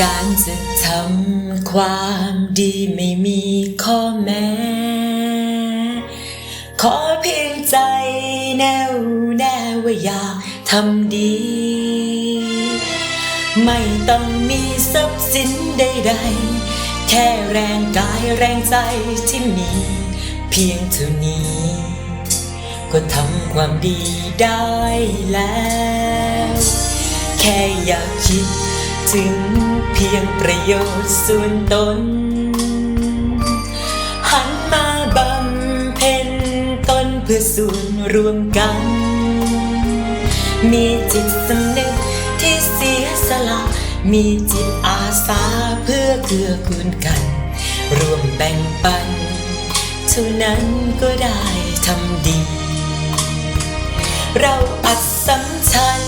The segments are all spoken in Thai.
การจะทำความดีไม่มีข้อแม้ ขอเพียงใจแน่วแน่ว่าอยากทำดี ไม่ต้องมีทรัพย์สินใดๆ แค่แรงกายแรงใจที่มี เพียงเท่านี้ ก็ทำความดีได้แล้ว แค่อยากคิด ถึงเพียงประโยชน์ส่วนตน หันมาบำเพ็ญตนเพื่อส่วนรวมกัน มีจิตสำนึกที่เสียสละ มีจิตอาสาเพื่อเกื้อกูลกัน รวมแบ่งปัน เท่านั้นก็ได้ทำดี เราอัดสำชัน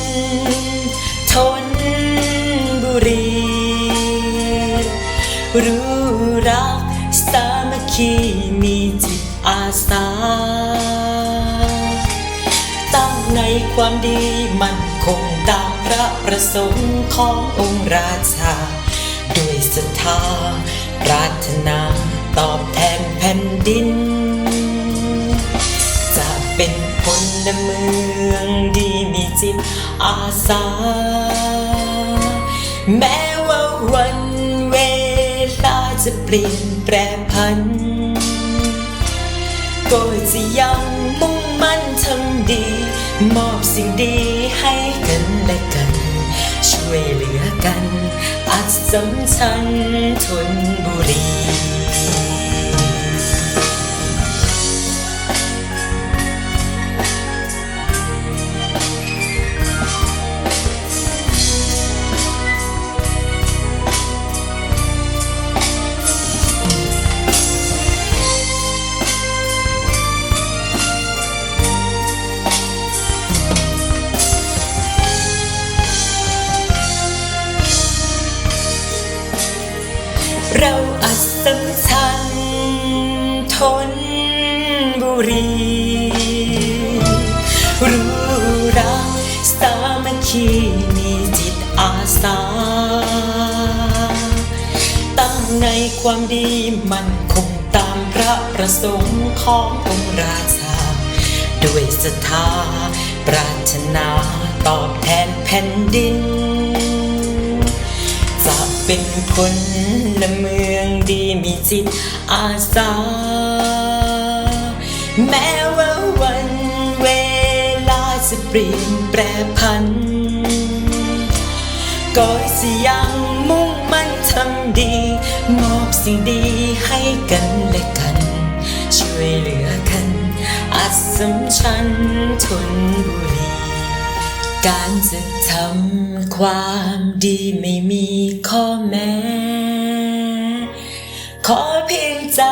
ทน รี รู้รักสามัคคีมีจิตอาสา ตั้งในความดีมันคงตามพระประสงค์ขององค์ราชา ด้วยศรัทธาปรารถนาตอบแทนแผ่นดิน จะเป็นพลเมืองดีมีจิตอาสา แม้ว่าวันเวลาจะเปลี่ยนแปรพัน ก็จะยังมุ่งมั่นทำดี มอบสิ่งดีให้กันและกัน ช่วยเหลือกัน อัดสำชันทนบุรี เราอัศมชันทนบุรี รู้รักสามัคคีมีจิตอาสา ตั้งในความดีมันคงตามพระประสงค์ขององค์ราชา ด้วยศรัทธาปรารถนาตอบแทนแผ่นดิน จะเป็นคนละเมืองดีมีจิตอาสา แม้ว่าวันเวลาจะเปลี่ยนแปรพัน ก็จะยังมุ่งมั่นทำดี มอบสิ่งดีให้กันและกัน ช่วยเหลือกัน อัดสำชันทนบุรี การจะทำ ความดีไม่มีข้อแม้ ขอเพียงใจ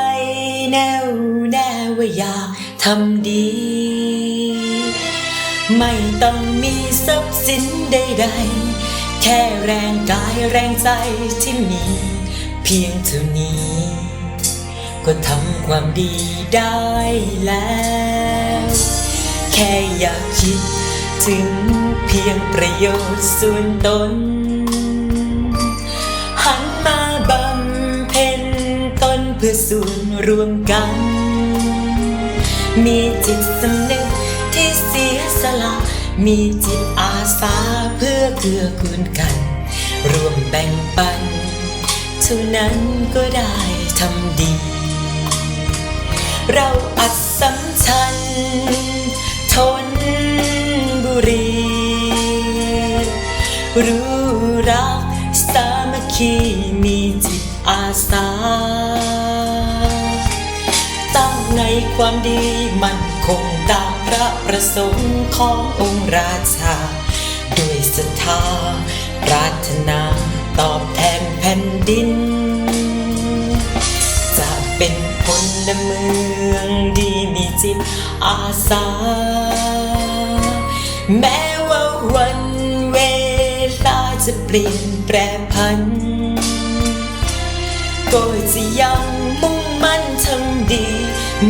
แน่วแน่ว่าอยากทำดี ไม่ต้องมีทรัพย์สินใดๆ แค่แรงกายแรงใจที่มี เพียงเท่านี้ ก็ทำความดีได้แล้ว แค่อยากคิดถึง พียงประโยชน์ส่วนตน หันมาบำเพ็ญตนเพื่อส่วนรวมกัน มีจิตสำนึกที่เสียสละ มีจิตอาสาเพื่อเกื้อกูลกัน รวมแบ่งปัน เท่านั้นก็ได้ทำดี เราอัดสำชันทนบุรี รู้รักสามัคคีมีจิตอาสา ตั้งในความดีมันคงตามพระประสงค์ขององค์ราชา ด้วยศรัทธาปรารถนาตอบแทนแผ่นดิน จะเป็นพลเมืองดีมีจิตอาสา แม้ว่าวัน ปลี่ยนแปรพัน ก็จะยังมุ่งมั่นทำดี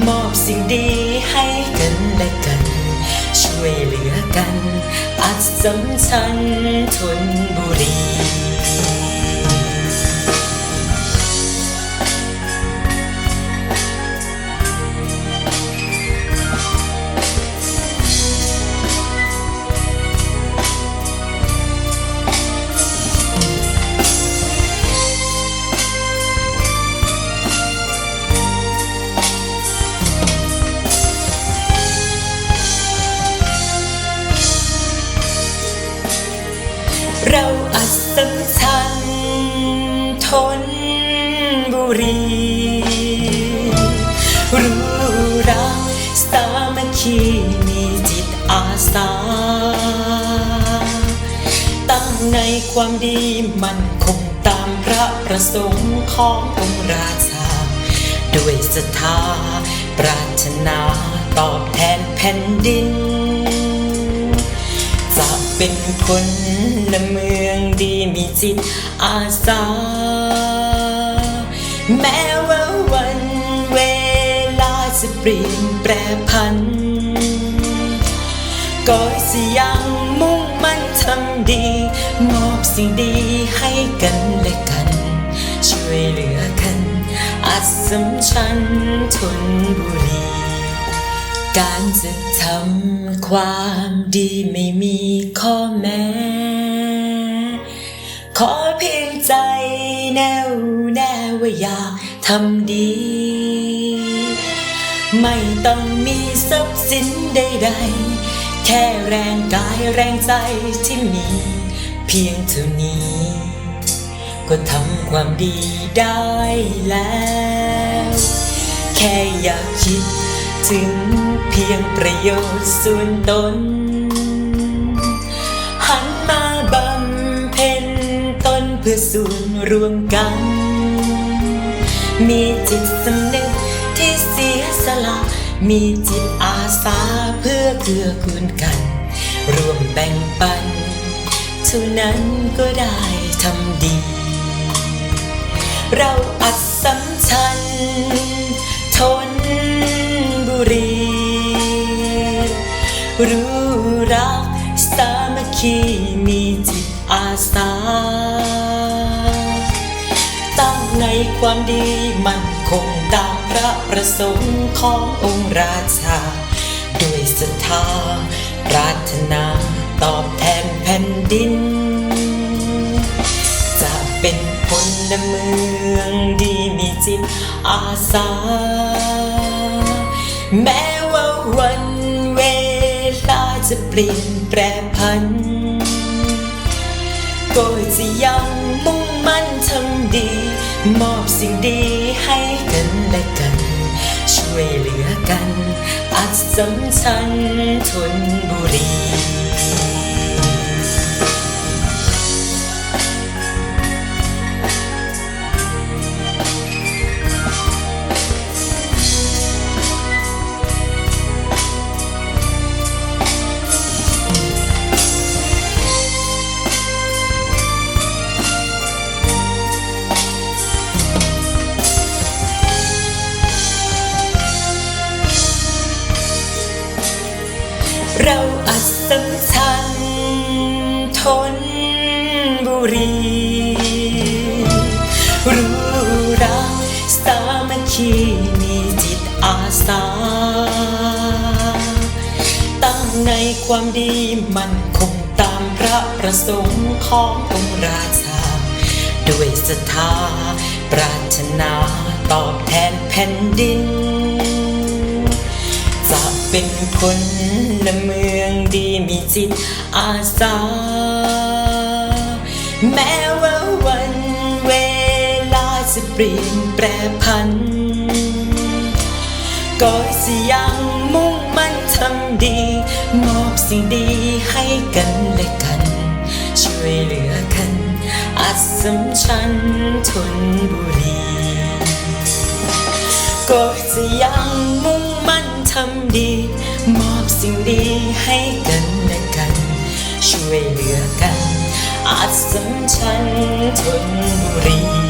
มอบสิ่งดีให้กันและกัน ช่วยเหลือกัน อัดสำชันทนบุรี นบุรี รู้รักสามัคคีมีจิตอาสา ตั้งในความดีมันคงตามพระประสงค์ขององค์ราชา ด้วยศรัทธาปรารถนาตอบแทนแผ่นดิน เป็นคนละเมืองดีมีจิตอาสา แม้ว่าวันเวลาจะเปลี่ยนแปรพัน ก็จะยังมุ่งมั่นทำดี มอบสิ่งดีให้กันและกัน ช่วยเหลือกัน อัศสมชันทนบุรี การจะทำความดีไม่มีข้อแม้ ขอเพียงใจแน่วแน่ว่าอยากทำดี ไม่ต้องมีทรัพย์สินใดๆ แค่แรงกายแรงใจที่มี เพียงเท่านี้ ก็ทำความดีได้แล้ว แค่อยากคิดถึง พียงประโยชน์ส่วนตน หันมาบำเพ็ญตนเพื่อส่วนรวมกัน มีจิตสำนึกที่เสียสละ มีจิตอาสาเพื่อเกื้อกูลกัน รวมแบ่งปันเท่านั้นก็ได้ทำดี เราอัดสำชัญทนบุรี รู้รักสามัคคีมีจิตอาสา ตั้งในความดีมันคงตามพระประสงค์ขององค์ราชา ด้วยศรัทธาปรารถนาตอบแทนแผ่นดิน จะเป็นคนลเมืองดีมีจิตอาสา แม้ว่าวัน จะเปลี่ยนแปรพัน ก็จะยังมุ่งมั่นทำดี มอบสิ่งดีให้กันและกัน ช่วยเหลือกัน อัศสมชันทนบุรี ทนบุรี รู้รักสามัคคีมีจิตอาสา ตั้งในความดีมันคงตามพระประสงค์ขององค์ราชา ด้วยศรัทธาปรารถนาตอบแทนแผ่นดินจะ เป็นคนละเมืองดีมีจิตอาสา แม้ว่าวันเวลาจะเปลี่ยนแปรพัน ก็จะยังมุ่งมั่นทำดี มอบสิ่งดีให้กันและกัน ช่วยเหลือกัน อัศสมชันทนบุรี ก็จะยังำดี มอบสิ่งดีให้กันและกัน ช่วยเหลือกัน อาจสำชันทนบุรี